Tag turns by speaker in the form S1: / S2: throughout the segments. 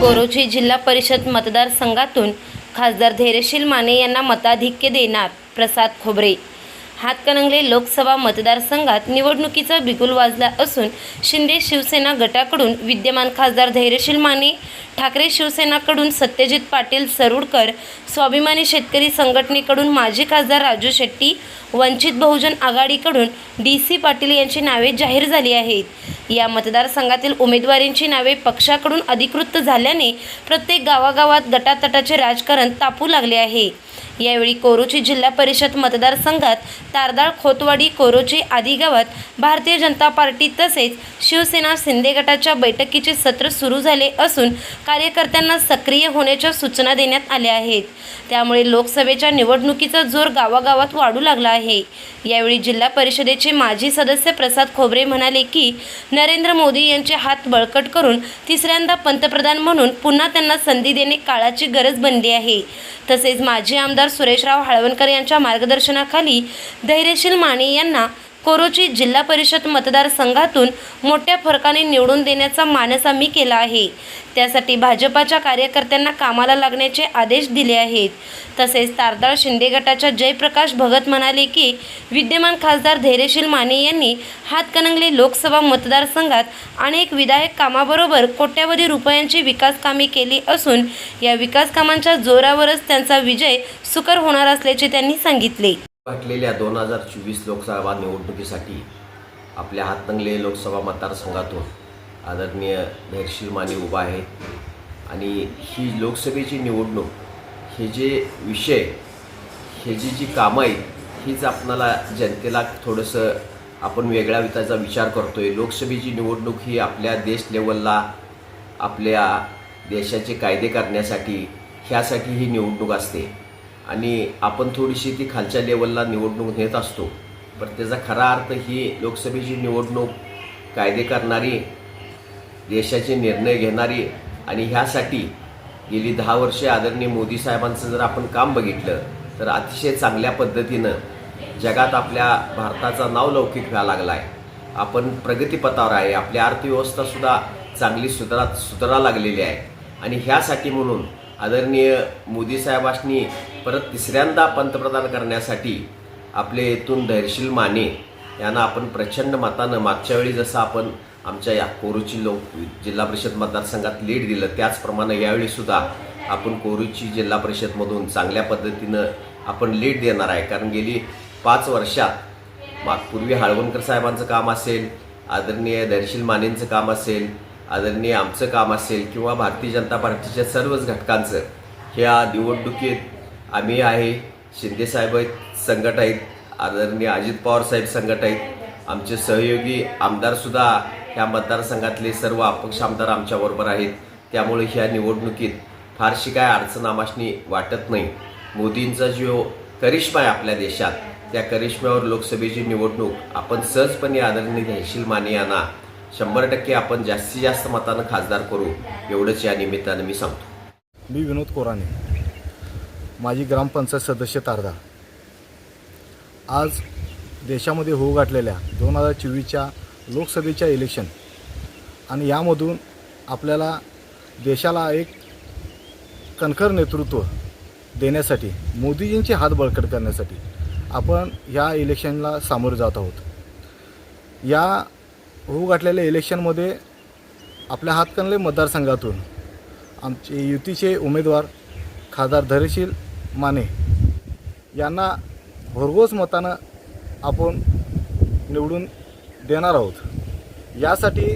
S1: कोरोची जिल्हा परिषद मतदारसंघातून खासदार धैर्यशील माने यांना मताधिक्य देणार प्रसाद खोबरे. हातकणंगले लोकसभा मतदारसंघात निवडणुकीचा बिगुल वाजला असून शिंदे शिवसेना गटाकडून विद्यमान खासदार धैर्यशील माने ठाकरे शिवसेनाकडून सत्यजित पाटील सरुडकर स्वाभिमानी शेतकरी संघटनेकडून माजी खासदार राजू शेट्टी वंचित बहुजन आघाडीकडून डी सी पाटील यांची नावे जाहीर झाली आहेत. या मतदारसंघातील उमेदवारींची नावे पक्षाकडून अधिकृत झाल्याने प्रत्येक गावागावात गटातटाचे राजकारण तापू लागले आहे. यावेळी कोरोची जिल्हा परिषद मतदारसंघात तारदाळ खोतवाडी कोरोची आदी गावात भारतीय जनता पार्टी तसेच शिवसेना शिंदे गटाच्या बैठकीचे सत्र सुरू झाले असून कार्यकर्त्यांना सक्रिय होण्याच्या सूचना देण्यात आल्या आहेत. त्यामुळे लोकसभेच्या निवडणुकीचा जोर गावागावात वाढू लागला आहे. यावेळी जिल्हा परिषदेचे माजी सदस्य प्रसाद खोबरे म्हणाले की नरेंद्र मोदी यांचे हात बळकट करून तिसऱ्यांदा पंतप्रधान म्हणून पुन्हा त्यांना संधी देणे काळाची गरज बनली आहे. तसेच माजी आमदार सुरेशराव हळवणकर यांच्या मार्गदर्शनाखाली धैर्यशील माने यांना कोरोची जिल्हा परिषद मतदारसंघातून मोठ्या फरकाने निवडून देण्याचा मानस आम्ही केला आहे. त्यासाठी भाजपाच्या कार्यकर्त्यांना कामाला लागण्याचे आदेश दिले आहेत. तसेच तारदाळ शिंदे गटाच्या जयप्रकाश भगत म्हणाले की विद्यमान खासदार धैर्यशील माने यांनी हातकणंगले लोकसभा मतदारसंघात अनेक विधायक कामाबरोबर कोट्यावधी रुपयांची विकास कामे केली असून या विकास कामांच्या जोरावरच त्यांचा विजय सुकर होणार असल्याचे त्यांनी सांगितले.
S2: घातलेल्या दोन हजार चोवीस लोकसभा निवडणुकीसाठी आपल्या हातंगले लोकसभा मतदारसंघातून आदरणीय धैर्शीर माने उभा आहे. आणि ही लोकसभेची निवडणूक हे जे विषय हे जी जी कामं आहेत हीच आपणाला जनतेला थोडंसं आपण वेगळ्या विधाचा विचार करतो आहे लोकसभेची निवडणूक ही आपल्या देश लेवलला आपल्या देशाचे कायदे करण्यासाठी ह्यासाठी ही निवडणूक असते. आणि आपण थोडीशी ती खालच्या लेवलला निवडणूक नेत असतो. पण त्याचा खरा अर्थ ही लोकसभेची निवडणूक कायदे करणारी देशाचे निर्णय घेणारी आणि ह्यासाठी गेली दहा वर्षे आदरणीय मोदी साहेबांचं जर आपण काम बघितलं तर अतिशय चांगल्या पद्धतीनं जगात आपल्या भारताचा नाव लौकिक व्हायला लागला आहे आपण प्रगतीपथावर आहे आपली अर्थव्यवस्थासुद्धा चांगली सुधारा सुधारा लागलेली आहे. आणि ह्यासाठी म्हणून आदरणीय मोदी साहेबांनी परत तिसऱ्यांदा पंतप्रधान करण्यासाठी आपले येथून धैर्यशील माने यांना आपण प्रचंड मतानं मागच्या वेळी जसं आपण आमच्या या कोरूची लोक जिल्हा परिषद मतदारसंघात लीड दिलं त्याचप्रमाणे यावेळीसुद्धा आपण कोरूची जिल्हा परिषदमधून चांगल्या पद्धतीनं आपण लीड देणार आहे. कारण गेली पाच वर्षात माग पूर्वी हाळवणकर साहेबांचं काम असेल आदरणीय धैर्यशील मानेंचं काम असेल आदरणीय आमचं काम असेल किंवा भारतीय जनता पार्टीच्या सर्वच घटकांचं ह्या निवडणुकीत आम्ही आहे शिंदेसाहेब आहेत संघट आहेत आदरणीय अजित पवार साहेब संघट आहेत. आमचे सहयोगी आमदारसुद्धा ह्या मतदारसंघातले सर्व अपक्ष आमदार आमच्याबरोबर आहेत. त्यामुळे ह्या निवडणुकीत फारशी काय अडचण आमाशनी वाटत नाही. मोदींचा जो करिश्मा आहे आपल्या देशात त्या करिश्म्यावर लोकसभेची निवडणूक आपण सहजपणे आदरणीय धैर्यशील माने यांना शंभर टक्के आपण जास्तीत जास्त मतानं खासदार करू एवढंच या निमित्तानं मी सांगतो.
S3: मी विनोद कोराने. माझी ग्रामपंचायत सदस्य तारदा. आज देशामध्ये होऊ गाठलेल्या दोन हजार चोवीसच्या लोकसभेच्या इलेक्शन आणि यामधून आपल्याला देशाला एक कणखर नेतृत्व देण्यासाठी मोदीजींचे हात बळकट करण्यासाठी आपण ह्या इलेक्शनला सामोरे जात आहोत. या होऊ गाठलेल्या इलेक्शनमध्ये आपल्या हातकणले मतदारसंघातून आमचे युतीचे उमेदवार खासदार धरेशील माने. यांना भरघोस मतानं आपण निवडून देणार आहोत. यासाठी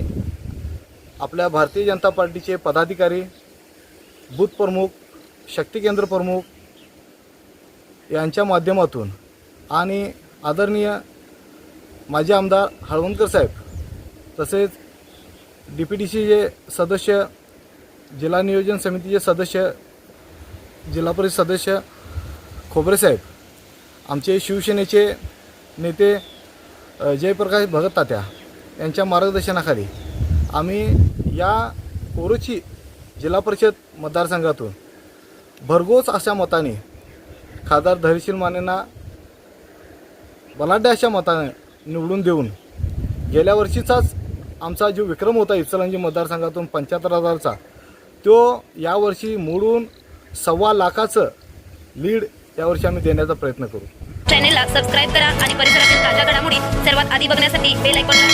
S3: आपल्या भारतीय जनता पार्टीचे पदाधिकारी बूथ प्रमुख शक्ती केंद्र प्रमुख यांच्या माध्यमातून आणि आदरणीय माजी आमदार हळवणकर साहेब तसेच डी पी टी सीचे सदस्य जिल्हा नियोजन समितीचे सदस्य जिल्हा परिषद सदस्य खोबरे साहेब आमचे शिवसेनेचे नेते जयप्रकाश भगत तात्या यांच्या मार्गदर्शनाखाली आम्ही या कोरोची जिल्हा परिषद मतदारसंघातून भरघोस अशा मताने खासदार धैर्यशील मानेंना बलाढ्य अशा मताने निवडून देऊन गेल्या वर्षीचाच आमचा जो विक्रम होता इचलंजी मतदारसंघातून पंच्याहत्तर हजारचा तो यावर्षी मोडून सव्वा लाखाचं लीड यावर्षी आम्ही देण्याचा प्रयत्न करू.
S4: चॅनेलला सबस्क्राईब करा आणि परिसरातील ताज्या घडामोडी सर्वात आधी बघण्यासाठी बेल आयकॉनला